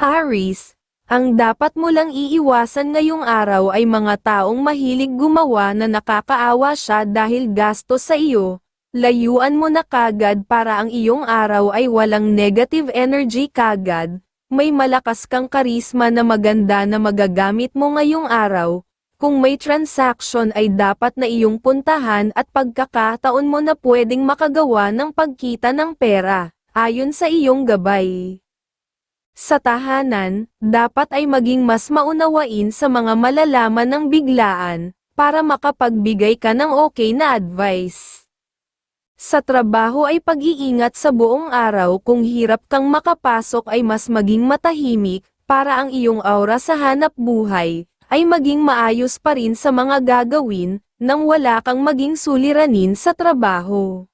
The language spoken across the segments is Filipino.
Aris, ang dapat mo lang iiwasan ngayong araw ay mga taong mahilig gumawa na nakakaawa siya dahil gastos sa iyo. Layuan mo na kagad para ang iyong araw ay walang negative energy kagad. May malakas kang karisma na maganda na magagamit mo ngayong araw. Kung may transaction ay dapat na iyong puntahan at pagkakataon mo na pwedeng makagawa ng pagkita ng pera, ayon sa iyong gabay. Sa tahanan, dapat ay maging mas maunawain sa mga malalaman ng biglaan, para makapagbigay ka ng okay na advice. Sa trabaho ay pag-iingat sa buong araw kung hirap kang makapasok ay mas maging matahimik, para ang iyong aura sa hanap buhay, ay maging maayos pa rin sa mga gagawin, nang wala kang maging suliranin sa trabaho.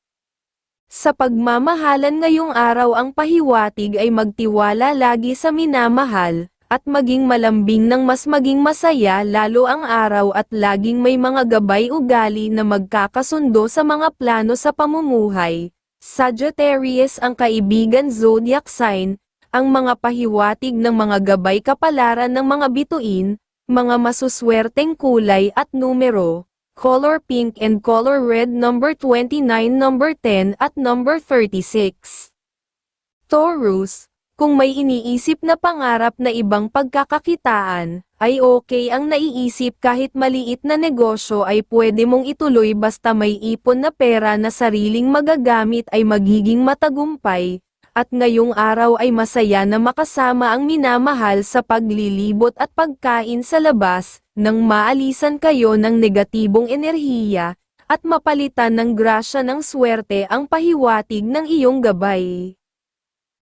Sa pagmamahalan ngayong araw ang pahiwatig ay magtiwala lagi sa minamahal, at maging malambing ng mas maging masaya lalo ang araw at laging may mga gabay ugali na magkakasundo sa mga plano sa pamumuhay. Sagittarius ang kaibigan zodiac sign, ang mga pahiwatig ng mga gabay kapalaran ng mga bituin, mga masuswerteng kulay at numero, color pink and color red number 29 number 10 at number 36. Taurus, kung may iniisip na pangarap na ibang pagkakakitaan, ay okay ang naiisip kahit maliit na negosyo ay pwede mong ituloy basta may ipon na pera na sariling magagamit ay magiging matagumpay, at ngayong araw ay masaya na makasama ang minamahal sa paglilibot at pagkain sa labas, nang maalisan kayo ng negatibong enerhiya, at mapalitan ng grasya ng swerte ang pahiwatig ng iyong gabay.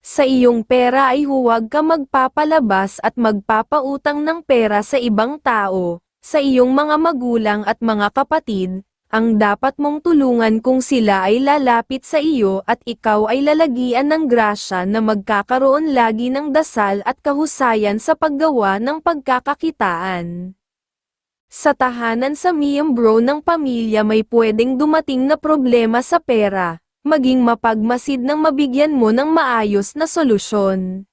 Sa iyong pera ay huwag ka magpapalabas at magpapautang ng pera sa ibang tao, sa iyong mga magulang at mga kapatid, ang dapat mong tulungan kung sila ay lalapit sa iyo at ikaw ay lalagyan ng grasya na magkakaroon lagi ng dasal at kahusayan sa paggawa ng pagkakakitaan. Sa tahanan sa miyembro ng pamilya may pwedeng dumating na problema sa pera, maging mapagmasid ng mabigyan mo ng maayos na solusyon.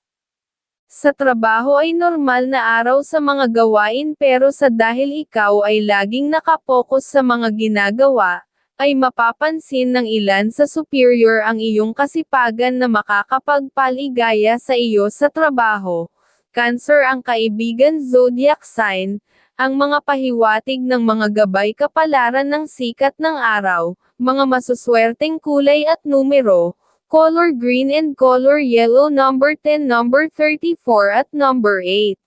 Sa trabaho ay normal na araw sa mga gawain pero sa dahil ikaw ay laging nakapokus sa mga ginagawa, ay mapapansin ng ilan sa superior ang iyong kasipagan na makakapagpaligaya sa iyo sa trabaho. Cancer ang kaibigan zodiac sign, ang mga pahiwatig ng mga gabay kapalaran ng sikat ng araw, mga masuswerteng kulay at numero, color green and color yellow number 10 number 34 at number 8.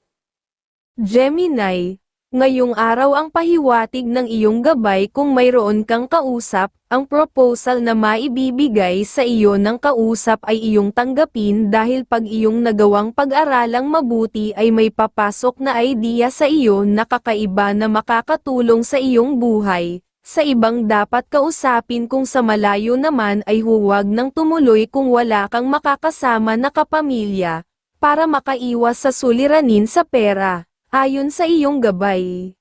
Gemini, ngayong araw ang pahiwatig ng iyong gabay kung mayroon kang kausap, ang proposal na maibibigay sa iyo ng kausap ay iyong tanggapin dahil pag iyong nagawang pag-aralang mabuti ay may papasok na idea sa iyo na kakaiba na makakatulong sa iyong buhay. Sa ibang dapat kausapin kung sa malayo naman ay huwag nang tumuloy kung wala kang makakasama na kapamilya, para makaiwas sa suliranin sa pera ayon sa iyong gabay.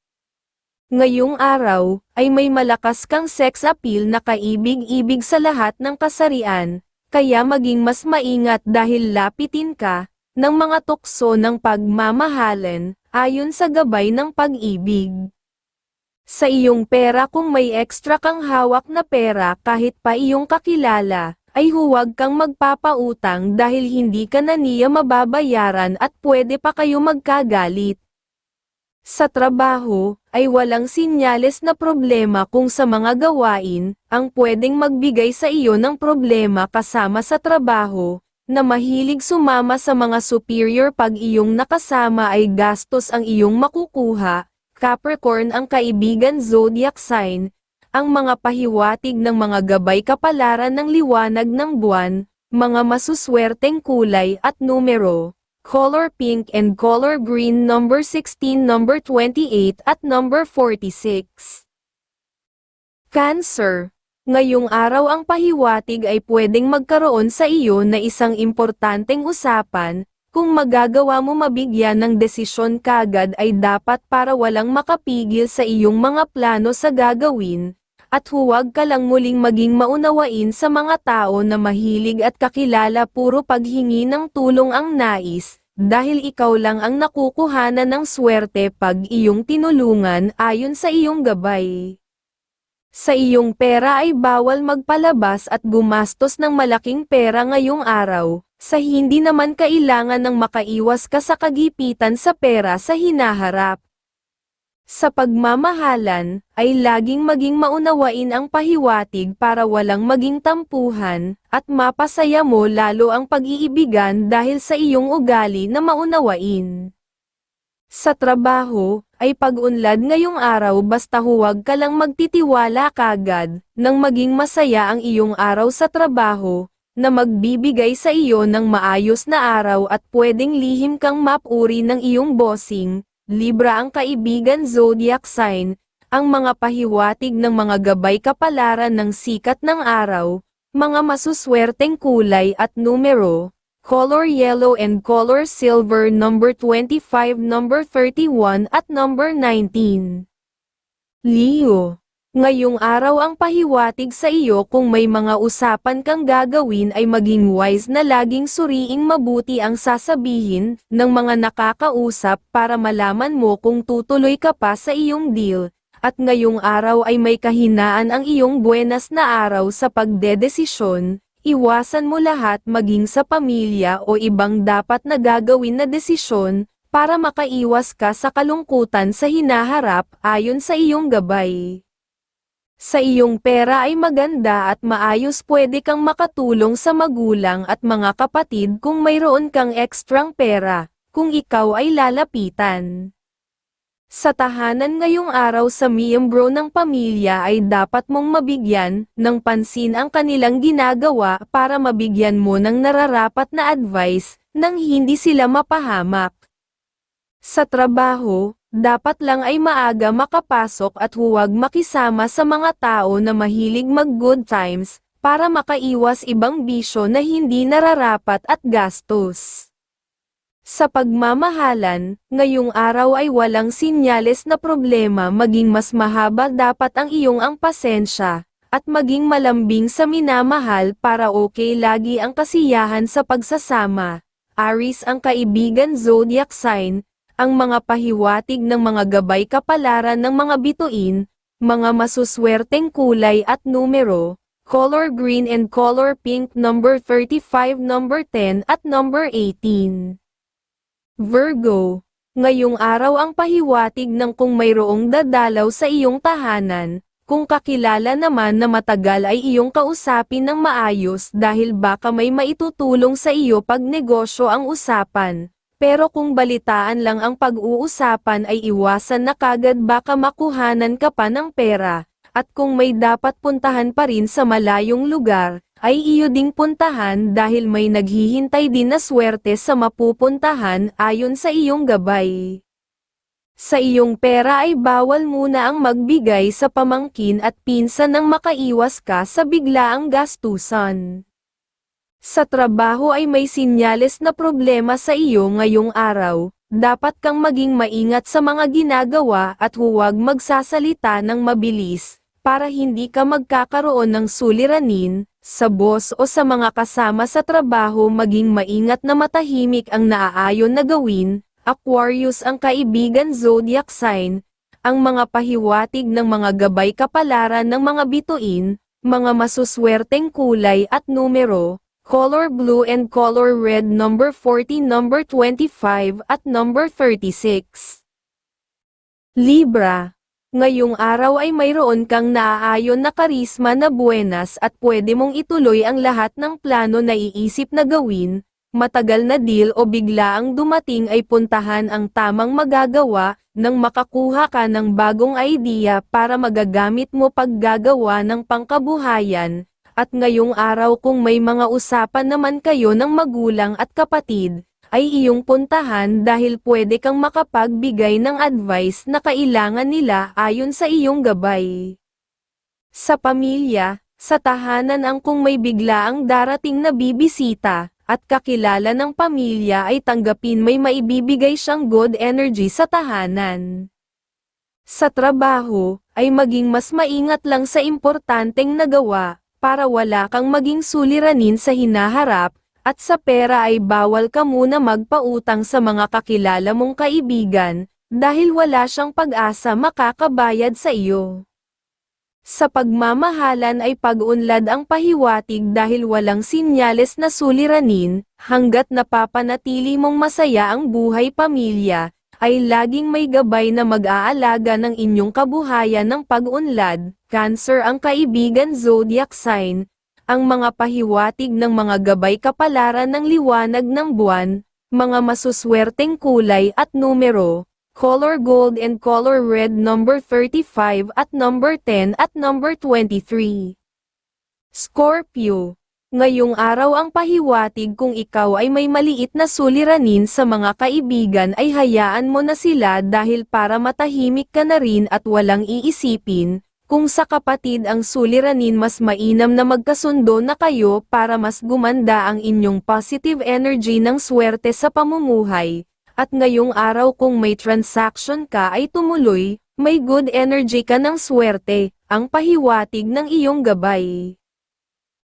Ngayong araw, ay may malakas kang sex appeal na kaibig-ibig sa lahat ng kasarian, kaya maging mas maingat dahil lapitin ka, ng mga tukso ng pagmamahalan, ayon sa gabay ng pag-ibig. Sa iyong pera kung may extra kang hawak na pera kahit pa iyong kakilala, ay huwag kang magpapautang dahil hindi ka na niya mababayaran at pwede pa kayo magkagalit. Sa trabaho, ay walang sinyales na problema kung sa mga gawain, ang pwedeng magbigay sa iyo ng problema kasama sa trabaho, na mahilig sumama sa mga superior pag iyong nakasama ay gastos ang iyong makukuha, Capricorn ang kaibigan zodiac sign, ang mga pahiwatig ng mga gabay kapalaran ng liwanag ng buwan, mga masuswerteng kulay at numero color pink and color green number 16 number 28 at number 46. Cancer. Ngayong araw ang pahiwatig ay pwedeng magkaroon sa iyo na isang importanteng usapan, kung magagawa mo mabigyan ng desisyon kagad ay dapat para walang makapigil sa iyong mga plano sa gagawin, at huwag ka lang muling maging maunawain sa mga tao na mahilig at kakilala puro paghingi ng tulong ang nais, dahil ikaw lang ang nakukuhanan ng swerte pag iyong tinulungan ayon sa iyong gabay. Sa iyong pera ay bawal magpalabas at gumastos ng malaking pera ngayong araw, sa hindi naman kailangan ng makaiwas ka sa kagipitan sa pera sa hinaharap. Sa pagmamahalan, ay laging maging maunawain ang pahiwatig para walang maging tampuhan, at mapasaya mo lalo ang pag-iibigan dahil sa iyong ugali na maunawain. Sa trabaho, ay pag-unlad ngayong araw basta huwag ka lang magtitiwala kagad, nang maging masaya ang iyong araw sa trabaho, na magbibigay sa iyo ng maayos na araw at pwedeng lihim kang mapuri ng iyong bossing, Libra ang kaibigan zodiac sign, ang mga pahiwatig ng mga gabay kapalaran ng sikat ng araw, mga masuswerteng kulay at numero, color yellow and color silver number 25 number 31 at number 19. Leo Ngayong araw ang pahiwatig sa iyo kung may mga usapan kang gagawin ay maging wise na laging suriing mabuti ang sasabihin ng mga nakakausap para malaman mo kung tutuloy ka pa sa iyong deal, at ngayong araw ay may kahinaan ang iyong buenas na araw sa pagdedesisyon, iwasan mo lahat maging sa pamilya o ibang dapat na gagawin na desisyon, para makaiwas ka sa kalungkutan sa hinaharap ayon sa iyong gabay. Sa iyong pera ay maganda at maayos pwede kang makatulong sa magulang at mga kapatid kung mayroon kang ekstrang pera, kung ikaw ay lalapitan. Sa tahanan ngayong araw sa miyembro ng pamilya ay dapat mong mabigyan ng pansin ang kanilang ginagawa para mabigyan mo ng nararapat na advice nang hindi sila mapahamak. Sa trabaho, dapat lang ay maaga makapasok at huwag makisama sa mga tao na mahilig mag good times, para makaiwas ibang bisyo na hindi nararapat at gastos. Sa pagmamahalan, ngayong araw ay walang sinyales na problema maging mas mahaba dapat ang iyong ang pasensya, at maging malambing sa minamahal para okay lagi ang kasiyahan sa pagsasama. Aris ang kaibigan zodiac sign, ang mga pahiwatig ng mga gabay kapalaran ng mga bituin, mga masuswerteng kulay at numero, color green and color pink number 35 number 10 at number 18. Virgo, ngayong araw ang pahiwatig ng kung mayroong dadalaw sa iyong tahanan, kung kakilala naman na matagal ay iyong kausapin ng maayos dahil baka may maitutulong sa iyo pag negosyo ang usapan, pero kung balitaan lang ang pag-uusapan ay iwasan na kagad baka makuhanan ka pa ng pera, at kung may dapat puntahan pa rin sa malayong lugar, ay iyo ding puntahan dahil may naghihintay din na swerte sa mapupuntahan ayon sa iyong gabay. Sa iyong pera ay bawal muna ang magbigay sa pamangkin at pinsan nang makaiwas ka sa biglaang gastusan. Sa trabaho ay may sinyales na problema sa iyo ngayong araw, dapat kang maging maingat sa mga ginagawa at huwag magsasalita ng mabilis, para hindi ka magkakaroon ng suliranin, sa boss o sa mga kasama sa trabaho. Maging maingat na matahimik ang naaayon na gawin, Aquarius ang kaibigan zodiac sign, ang mga pahiwatig ng mga gabay kapalaran ng mga bituin, mga masuswerteng kulay at numero, color blue and color red number 40 number 25 at number 36. Libra. Ngayong araw ay mayroon kang naaayon na karisma na buenas at pwede mong ituloy ang lahat ng plano na iisip na gawin, matagal na deal o bigla ang dumating ay puntahan ang tamang magagawa, nang makakuha ka ng bagong idea para magagamit mo paggagawa ng pangkabuhayan, at ngayong araw kung may mga usapan naman kayo ng magulang at kapatid, ay iyong puntahan dahil pwede kang makapagbigay ng advice na kailangan nila ayon sa iyong gabay. Sa pamilya, sa tahanan ang kung may bigla ang darating na bibisita, at kakilala ng pamilya ay tanggapin may maibibigay siyang good energy sa tahanan. Sa trabaho, ay maging mas maingat lang sa importanteng nagawa, para wala kang maging suliranin sa hinaharap, At sa pera ay bawal ka muna magpautang sa mga kakilala mong kaibigan, dahil wala siyang pag-asa makakabayad sa iyo. Sa pagmamahalan ay pag-unlad ang pahiwatig dahil walang sinyales na suliranin, hanggat napapanatili mong masaya ang buhay pamilya, ay laging may gabay na mag-aalaga ng inyong kabuhayan ng pag-unlad, Cancer ang kaibigan zodiac sign, ang mga pahiwatig ng mga gabay kapalaran ng liwanag ng buwan, mga masuswerteng kulay at numero, color gold and color red number 35 at number 10 at number 23. Scorpio, ngayong araw ang pahiwatig kung ikaw ay may maliit na suliranin sa mga kaibigan ay hayaan mo na sila dahil para matahimik ka na rin at walang iisipin, kung sa kapatid ang suliranin mas mainam na magkasundo na kayo para mas gumanda ang inyong positive energy ng swerte sa pamumuhay. At ngayong araw kung may transaction ka ay tumuloy, may good energy ka ng swerte, ang pahiwatig ng iyong gabay.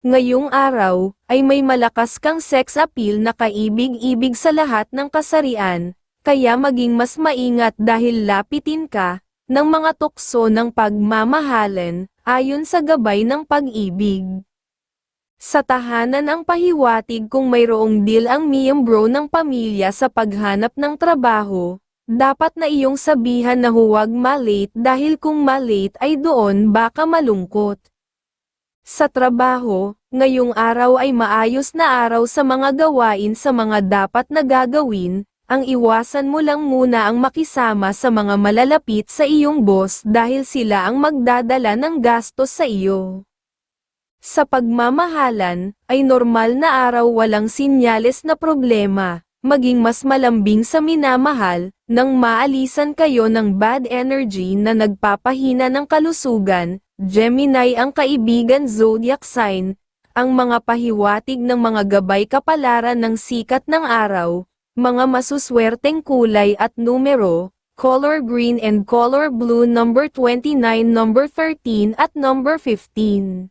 Ngayong araw, ay may malakas kang sex appeal na kaibig-ibig sa lahat ng kasarian, kaya maging mas maingat dahil lapitin ka, ng mga tukso ng pagmamahalan, ayon sa gabay ng pag-ibig. Sa tahanan ang pahiwatig kung mayroong deal ang miyembro ng pamilya sa paghanap ng trabaho, dapat na iyong sabihan na huwag malate dahil kung malate ay doon baka malungkot. Sa trabaho, ngayong araw ay maayos na araw sa mga gawain sa mga dapat na gagawin, ang iwasan mo lang muna ang makisama sa mga malalapit sa iyong boss dahil sila ang magdadala ng gastos sa iyo. Sa pagmamahalan, ay normal na araw walang sinyales na problema, maging mas malambing sa minamahal, nang maalisan kayo ng bad energy na nagpapahina ng kalusugan, Gemini ang kaibigan zodiac sign, ang mga pahiwatig ng mga gabay kapalaran ng sikat ng araw, mga masuswerteng kulay at numero, color green and color blue number 29 number 13 at number 15.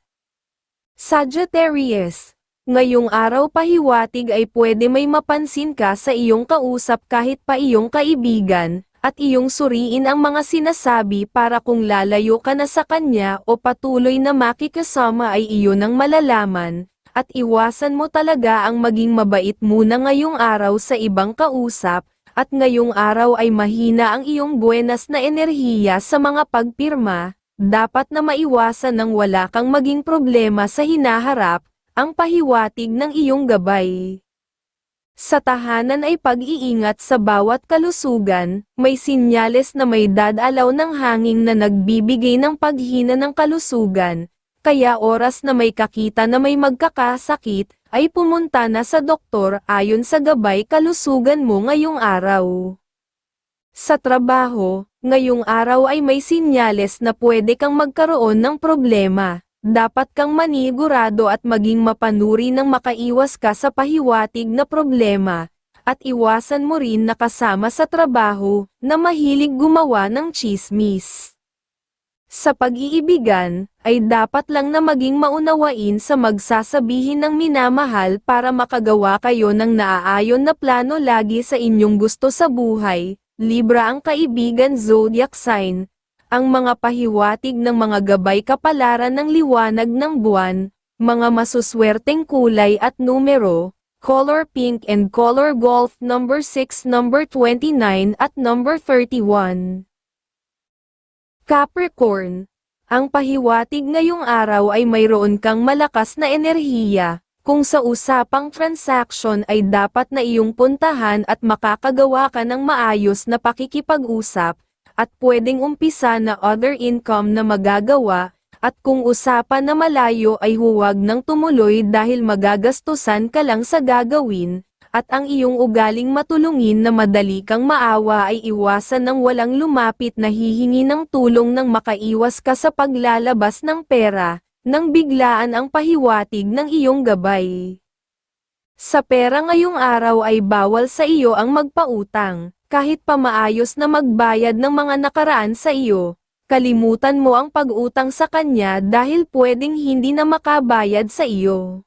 Sagittarius, ngayong araw pahiwatig ay pwede may mapansin ka sa iyong kausap kahit pa iyong kaibigan, at iyong suriin ang mga sinasabi para kung lalayo ka na sa kanya o patuloy na makikasama ay iyon ang malalaman, at iwasan mo talaga ang maging mabait muna ngayong araw sa ibang kausap, at ngayong araw ay mahina ang iyong buenas na enerhiya sa mga pagpirma, dapat na maiwasan ng wala kang maging problema sa hinaharap, ang pahiwatig ng iyong gabay. Sa tahanan ay pag-iingat sa bawat kalusugan, may sinyales na may dadalaw ng hanging na nagbibigay ng paghina ng kalusugan, kaya oras na may kakita na may magkakasakit, ay pumunta na sa doktor ayon sa gabay kalusugan mo ngayong araw. Sa trabaho, ngayong araw ay may sinyales na pwede kang magkaroon ng problema. Dapat kang manigurado at maging mapanuri nang makaiwas ka sa pahiwatig na problema, at iwasan mo rin na kasama sa trabaho, na mahilig gumawa ng chismis. Sa pag-iibigan, ay dapat lang na maging maunawain sa magsasabihin ng minamahal para makagawa kayo ng naaayon na plano lagi sa inyong gusto sa buhay. Libra ang kaibigan zodiac sign, ang mga pahiwatig ng mga gabay kapalaran ng liwanag ng buwan, mga masuswerteng kulay at numero, color pink and color golf number 6 number 29 at number 31. Capricorn, ang pahiwatig ngayong araw ay mayroon kang malakas na enerhiya, kung sa usapang transaction ay dapat na iyong puntahan at makakagawa ka ng maayos na pakikipag-usap, at pwedeng umpisa na other income na magagawa, at kung usapan na malayo ay huwag nang tumuloy dahil magagastusan ka lang sa gagawin, at ang iyong ugaling matulungin na madali kang maawa ay iwasan ng walang lumapit na hihingi ng tulong nang makaiwas ka sa paglalabas ng pera, nang biglaan ang pahiwatig ng iyong gabay. Sa pera ngayong araw ay bawal sa iyo ang magpautang, kahit pa maayos na magbayad ng mga nakaraan sa iyo, kalimutan mo ang pag-utang sa kanya dahil pwedeng hindi na makabayad sa iyo.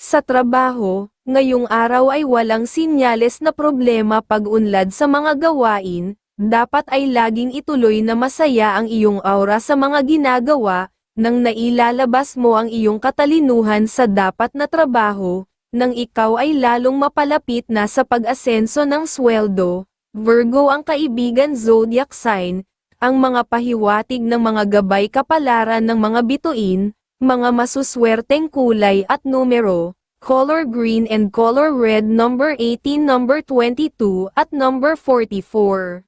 Sa trabaho, ngayong araw ay walang sinyales na problema pag-unlad sa mga gawain, dapat ay laging ituloy na masaya ang iyong aura sa mga ginagawa, nang nailalabas mo ang iyong katalinuhan sa dapat na trabaho, nang ikaw ay lalong mapalapit na sa pag-asenso ng sweldo. Virgo ang kaibigan zodiac sign, ang mga pahiwatig ng mga gabay kapalaran ng mga bituin, mga masuswerteng kulay at numero, color green and color red number 18 number 22 at number 44.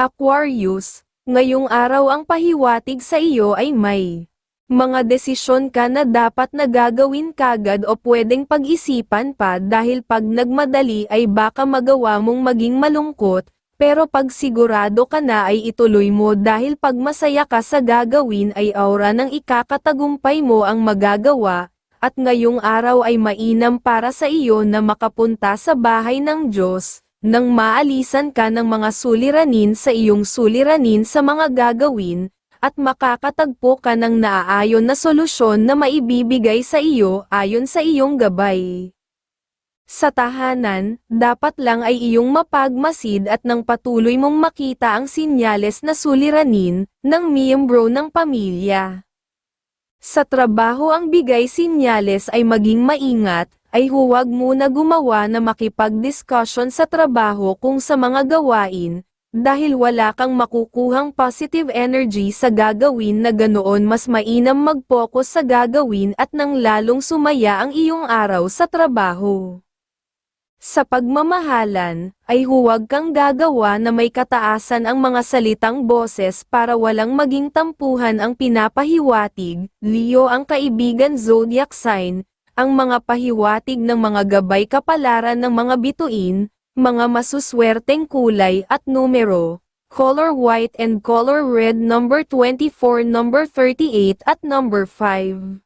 Aquarius, ngayong araw ang pahiwatig sa iyo ay may mga desisyon ka na dapat na gagawin kagad o pwedeng pag-isipan pa dahil pag nagmadali ay baka magawa mong maging malungkot, pero pag sigurado ka na ay ituloy mo dahil pag masaya ka sa gagawin ay aura ng ikakatagumpay mo ang magagawa, at ngayong araw ay mainam para sa iyo na makapunta sa bahay ng Diyos, nang maalisan ka ng mga suliranin sa iyong suliranin sa mga gagawin, at makakatagpo ka ng naaayon na solusyon na maibibigay sa iyo ayon sa iyong gabay. Sa tahanan, dapat lang ay iyong mapagmasid at nang patuloy mong makita ang sinyales na suliranin ng miyembro ng pamilya. Sa trabaho ang bigay sinyales ay maging maingat, ay huwag muna gumawa na makipag-discussion sa trabaho kung sa mga gawain, dahil wala kang makukuhang positive energy sa gagawin na ganoon mas mainam mag-focus sa gagawin at nang lalong sumaya ang iyong araw sa trabaho. Sa pagmamahalan, ay huwag kang gagawa na may kataasan ang mga salitang boses para walang maging tampuhan ang pinapahiwatig, Leo ang kaibigan zodiac sign, ang mga pahiwatig ng mga gabay kapalaran ng mga bituin, mga masuswerteng kulay at numero, color white and color red number 24 number 38 at number 5.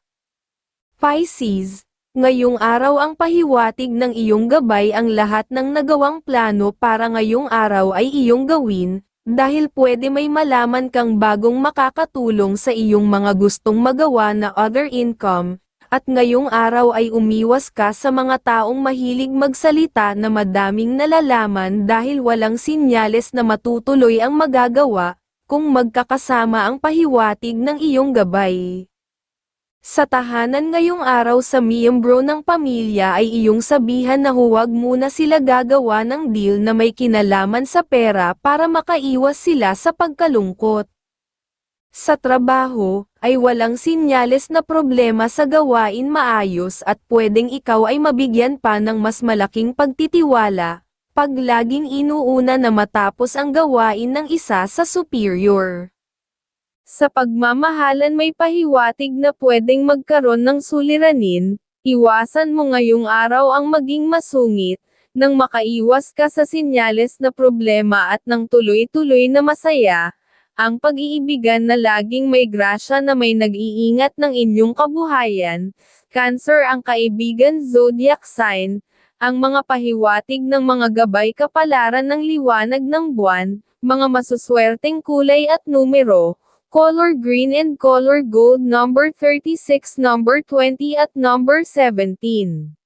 Pisces, ngayong araw ang pahiwatig ng iyong gabay ang lahat ng nagawang plano para ngayong araw ay iyong gawin, dahil pwede may malaman kang bagong makakatulong sa iyong mga gustong magawa na other income, at ngayong araw ay umiwas ka sa mga taong mahilig magsalita na madaming nalalaman dahil walang sinyales na matutuloy ang magagawa, kung magkakasama ang pahiwatig ng iyong gabay. Sa tahanan ngayong araw sa miyembro ng pamilya ay iyong sabihan na huwag muna sila gagawa ng deal na may kinalaman sa pera para makaiwas sila sa pagkalungkot. Sa trabaho, ay walang sinyales na problema sa gawain maayos at pwedeng ikaw ay mabigyan pa ng mas malaking pagtitiwala, pag laging inuuna na matapos ang gawain ng isa sa superior. Sa pagmamahalan may pahiwatig na pwedeng magkaroon ng suliranin, iwasan mo ngayong araw ang maging masungit, nang makaiwas ka sa sinyales na problema at nang tuloy-tuloy na masaya, ang pag-iibigan na laging may grasya na may nag-iingat ng inyong kabuhayan, Cancer ang kaibigan zodiac sign, ang mga pahiwatig ng mga gabay kapalaran ng liwanag ng buwan, mga masuswerteng kulay at numero, color green and color gold number 36 number 20 at number 17.